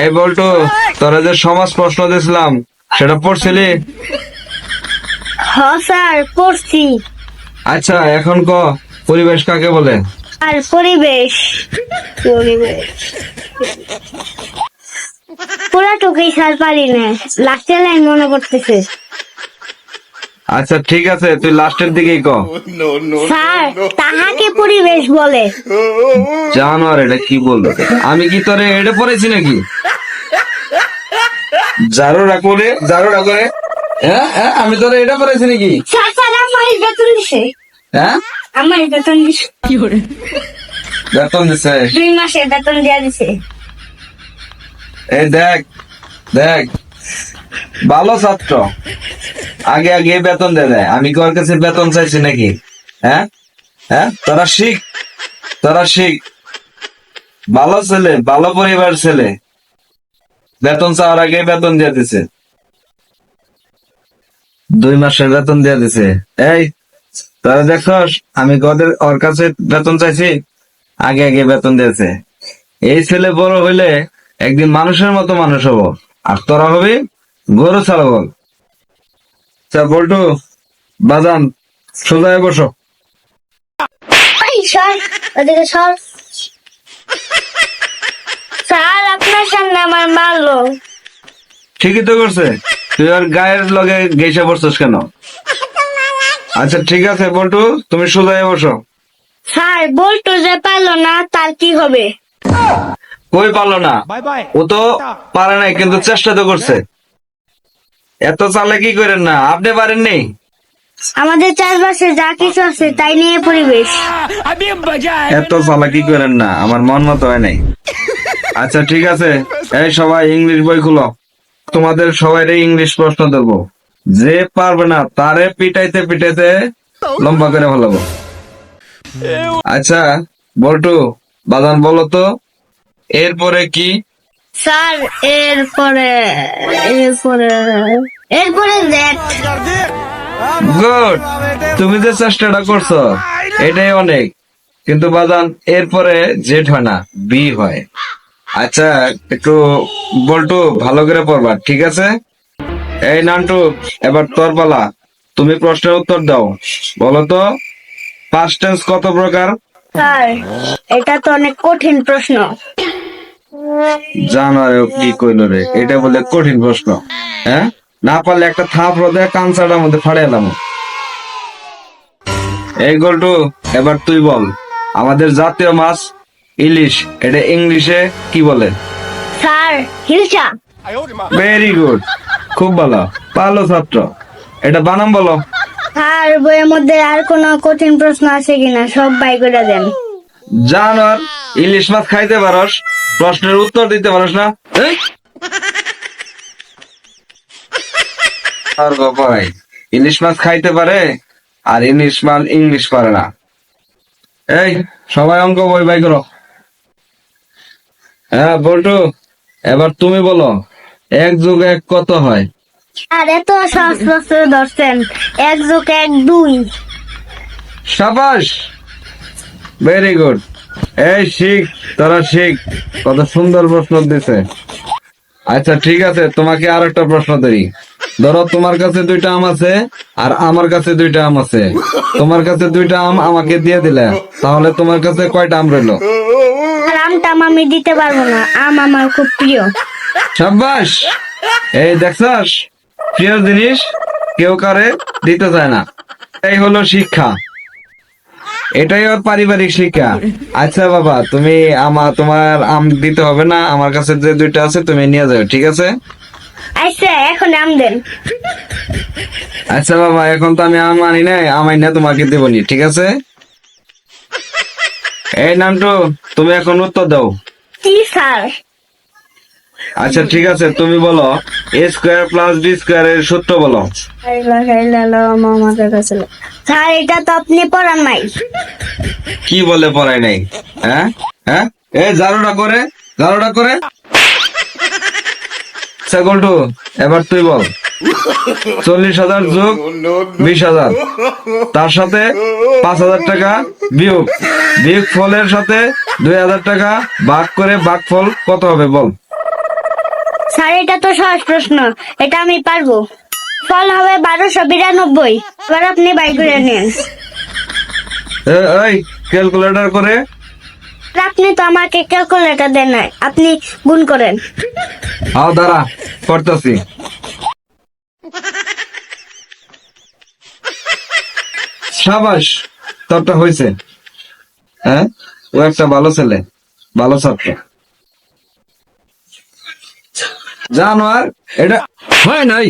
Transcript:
এই বলটু তোরা যে সমাজ প্রশ্ন দিয়েছিলাম সেটা পড়ছিলি? হ্যাঁ স্যার পড়ছি। আচ্ছা এখন ক পরিবেশ কাকে বলে? আর পরিবেশ। পরিবেশ। পুরাটুকুই স্যার পারি না লাস্টের লাইন মনে করতেছে আচ্ছা ঠিক আছে তুই লাস্টের দিকেই ক। স্যার তাহাকে পরিবেশ বলে। জানোয়ার এটা কি বলল? আমি কি তোরে এটা পড়েছি নাকি? জারো রাখো রে জারো রাখো রে হ্যাঁ হ্যাঁ আমি তোরে এটা পড়েছি নাকি? স্যার স্যার আমার বেতন দিছে। হ্যাঁ? আমার বেতন দিছে। বেতন দিছে। দুই মাসে বেতন দেওয়া দিছে। এই দেখ দেখ। ভালো ছাত্র। আগে আগে বেতন দে দেয় আমি কি ওর কাছে বেতন চাইছি নাকি? হ্যাঁ? হ্যাঁ? তোরা শিখ। তোরা শিখ। ভালো ছেলে, ভালো পরিবার ছেলে। বেতন চাওয়ার আগে বেতন দিয়ে দিছে। দুই মাসের বেতন দিয়ে দিছে। এই, তোরা দেখছস আমি গদের, ওর কাছে বেতন চাইছি, আগে আগে বেতন দিয়েছে। এই ছেলে বড় হইলে একদিন মানুষের মতো মানুষ হব। আর তোরা হবি গরু আচ্ছা বল্টু বাদাম সোজায় বসো। ওদিকে সর স্যার আপনার সামনে আমার মারলো। ঠিকই তো করছে। তুই আর গায়ের লগে গেসে পড়ছিস কেন? আচ্ছা ঠিক আছে বল্টু তুমি সোজায় বসো। স্যার বল্টু যে পারল না তার কি হবে? কই পারল না? ও তো পারে নাই কিন্তু চেষ্টা তো করছে। এত চালাকি করেন না? আপনি পারেননি? আমাদের চাষবাসে যা কিছু আছে তাই নিয়ে পরিবেশ। এত চালাকি করেন না? আমার মন মতো হয় নাই। আচ্ছা ঠিক আছে। এই সবাই ইংলিশ বই খুলো। তোমাদের সবাই ইংলিশ প্রশ্ন দেব যে পারবে না তারে পিটাইতে পিটাইতে লম্বা করে ভালো আচ্ছা বলটু বাদান বলো তো এরপরে কি স্যার এরপরে এরপরে এরপরে দেখ গুড। তুমি যে চেষ্টাটা করছ এটাই অনেক। কিন্তু বাদান এরপরে জেড হয় না বি হয়। আচ্ছা একটু বল্টু ভালো করে পড়বা ঠিক আছে? এই নান্টু এবার তোর পালা। তুমি প্রশ্নের উত্তর দাও বলো তো পাস্ট টেন্স কত প্রকার? স্যার এটা তো অনেক কঠিন প্রশ্ন। জানারে কি কইল রে? এটা বলে কঠিন প্রশ্ন। হ্যাঁ? না পারলে একটা থাপ রোদে মধ্যে এই গোলটু এবার তুই বল আমাদের জাতীয় মাছ ইলিশ এটা ইংলিশে কি বলে? স্যার হিলসা ভেরি গুড খুব ভালো। ভালো ছাত্র। এটা বানাম বলো। স্যার বইয়ের মধ্যে আর কোনো কঠিন প্রশ্ন আছে কিনা? সব বাই করে দেন। জানোয়ার ইলিশ মাছ খাইতে পারস প্রশ্নের উত্তর দিতে পারস না। আর বাবাই ইলিশ মাছ খাইতে পারে আর ইলিশ মাছ ইংলিশ পারে না। এই সবাই অঙ্ক বই বাই করো। হ্যাঁ বল্টু এবার তুমি বলো এক যোগ এক কত হয়? আর এত সহজ প্রশ্ন ধরছেন এক যোগ এক দুই। সাবাস! ভেরি গুড এই শিখ তারা শিখ। কত সুন্দর প্রশ্ন দিছে। আচ্ছা ঠিক আছে তোমাকে আর একটা প্রশ্ন দেই ধরো তোমার কাছে দুইটা আম আছে আর আমার কাছে দুইটা আম আছে। তোমার কাছে দুইটা আম আমাকে দিয়ে দিলে তাহলে তোমার কাছে কয়টা আম রইল? আমটা আমি দিতে পারব না আম আমার খুব প্রিয়। সাব্বাস! এই দেখছস? প্রিয় জিনিস কেউ কারে দিতে চায় না। এই হলো শিক্ষা। এটাই ওর পারিবারিক শিক্ষা। আচ্ছা বাবা তুমি আমার তোমার আম দিতে হবে না আমার কাছে যে দুইটা আছে তুমি নিয়ে যাও ঠিক আছে? আচ্ছা এখন আম দেন। আচ্ছা বাবা এখন তো আমি আম আনি নাই আমাই না তোমাকে দেবনি ঠিক আছে? এই নামটু তুমি এখন উত্তর দাও। কি স্যার। আচ্ছা ঠিক আছে তুমি বলো A square plus B square এর সূত্র বলো। স্যার এটা তো আপনি পড়ান নাই। কি বলে পড়াই নাই? হ্যাঁ? হ্যাঁ? এ জারোটা করে জারোটা করে। সেকন্ডু এবার তুই বল। চল্লিশ হাজার যোগ বিশ হাজার। তার সাথে পাঁচ হাজার টাকা বিয়োগ। বিয়োগ ফলের সাথে দুই হাজার টাকা ভাগ করে ভাগ ফল কত হবে বল। স্যার এটা তো সহজ প্রশ্ন। এটা আমি পারব। ফল হবে বারোশো বিরানব্বই। এবার আপনি বাই করে নিন। এই ক্যালকুলেটর করে। আপনি তো আমাকে ক্যালকুলেটর দেন নাই। আপনি গুণ করেন। আও দাঁড়া করতেছি। সাবাস তোরটা হয়েছে। হ্যাঁ? ও একটা ভালো ছেলে ভালো ছাত্র। জানো আর এটা হয় নাই।